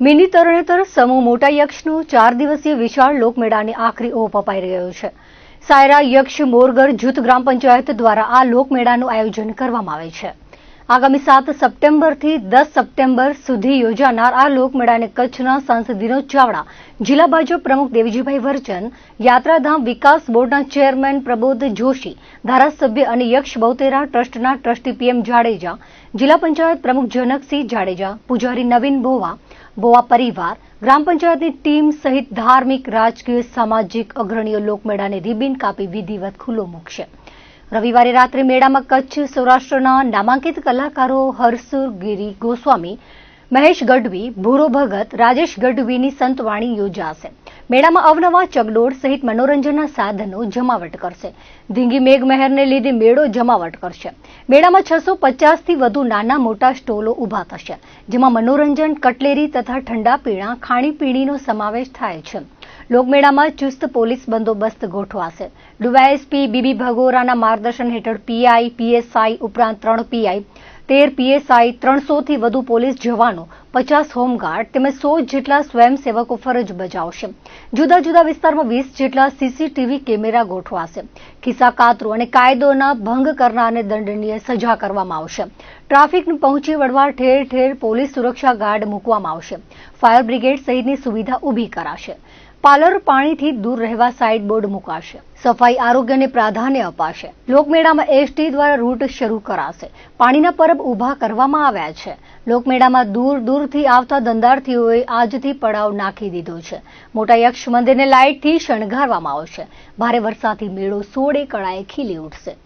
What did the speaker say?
Mini Tarnetar સમૂહ મોટા યક્ષનો ચાર દિવસીય વિશાળ લોકમેળાની આખરી ઓપ અપાઈ રહ્યો છે. સાયરા યક્ષ મોરગર જૂથ ગ્રામ પંચાયત દ્વારા આ લોકમેળાનું આયોજન કરવામાં આવે છે. આગામી સાત સપ્ટેમ્બરથી દસ સપ્ટેમ્બર સુધી યોજાનાર આ લોકમેળાને કચ્છના સાંસદ વિનોદ ચાવડા, જિલ્લા ભાજપ પ્રમુખ દેવજીભાઈ વર્ચન, યાત્રાધામ વિકાસ બોર્ડના ચેરમેન પ્રબોધ જોશી, ધારાસભ્ય અને યક્ષ બૌતેરા ટ્રસ્ટના ટ્રસ્ટી પીએમ જાડેજા, જિલ્લા પંચાયત પ્રમુખ જનકસિંહ જાડેજા, પૂજારી નવીન ભોવા ભોવા પરિવાર, ગ્રામ પંચાયતની ટીમ સહિત ધાર્મિક, રાજકીય, સામાજિક અગ્રણીઓ લોકમેળાને રિબિન કાપી વિધિવત ખુલ્લો મૂકશે. રવિવારે રાત્રે મેળામાં કચ્છ સૌરાષ્ટ્રના નામાંકિત કલાકારો હરસુર ગિરી ગોસ્વામી, મહેશ ગઢવી, ભૂરો ભગત, રાજેશ ગઢવીની સંતવાણી યોજાશે. મેળામાં અવનવા ચગડોળ સહિત મનોરંજનના સાધનો જમાવટ કરશે. ધીંગી મેઘમહેરને લીધે મેળો જમાવટ કરશે. મેળામાં છસો પચાસથી વધુ નાના મોટા સ્ટોલો ઊભા થશે, જેમાં મનોરંજન, કટલેરી તથા ઠંડા પીણા ખાણીપીણીનો સમાવેશ થાય છે. લોકમેળામાં ચુસ્ત પોલીસ બંદોબસ્ત ગોઠવાશે. ડીવાયએસપી બીબી ભગોરાના માર્ગદર્શન હેઠળ પીઆઈ, પીએસઆઈ ઉપરાંત ત્રણ પીઆઈ તેર પીએસઆઈ ત્રણસોથી વધુ પોલીસ જવાનો, પચાસ હોમગાર્ડ તેમજ સો જેટલા સ્વયંસેવકો ફરજ બજાવશે. જુદા જુદા વિસ્તારમાં વીસ જેટલા સીસીટીવી કેમેરા ગોઠવાશે. ખિસ્સા, કાતરો અને કાયદોના ભંગ કરનારને દંડનીય સજા કરવામાં આવશે. ટ્રાફિકને પહોંચી વળવા ઠેર ઠેર પોલીસ સુરક્ષા ગાર્ડ મૂકવામાં આવશે. ફાયર બ્રિગેડ સહિતની સુવિધા ઊભી કરાશે. પાર્લર પાણીથી દૂર રહેવા સાઇડ બોર્ડ મુકાશે. સફાઈ, આરોગ્યને પ્રાધાન્ય અપાશે. લોકમેળામાં એસટી દ્વારા રૂટ શરૂ કરાશે. પાણીના પરબ ઊભા કરવામાં આવ્યા છે. લોકમેળામાં દૂર દૂરથી આવતા ધંધાર્થીઓએ આજથી પડાવ નાખી દીધો છે. મોટા યક્ષ મંદિરને લાઇટથી શણગારવામાં આવશે. ભારે વરસાદથી મેળો સોળે કળાએ ખીલી ઉઠશે.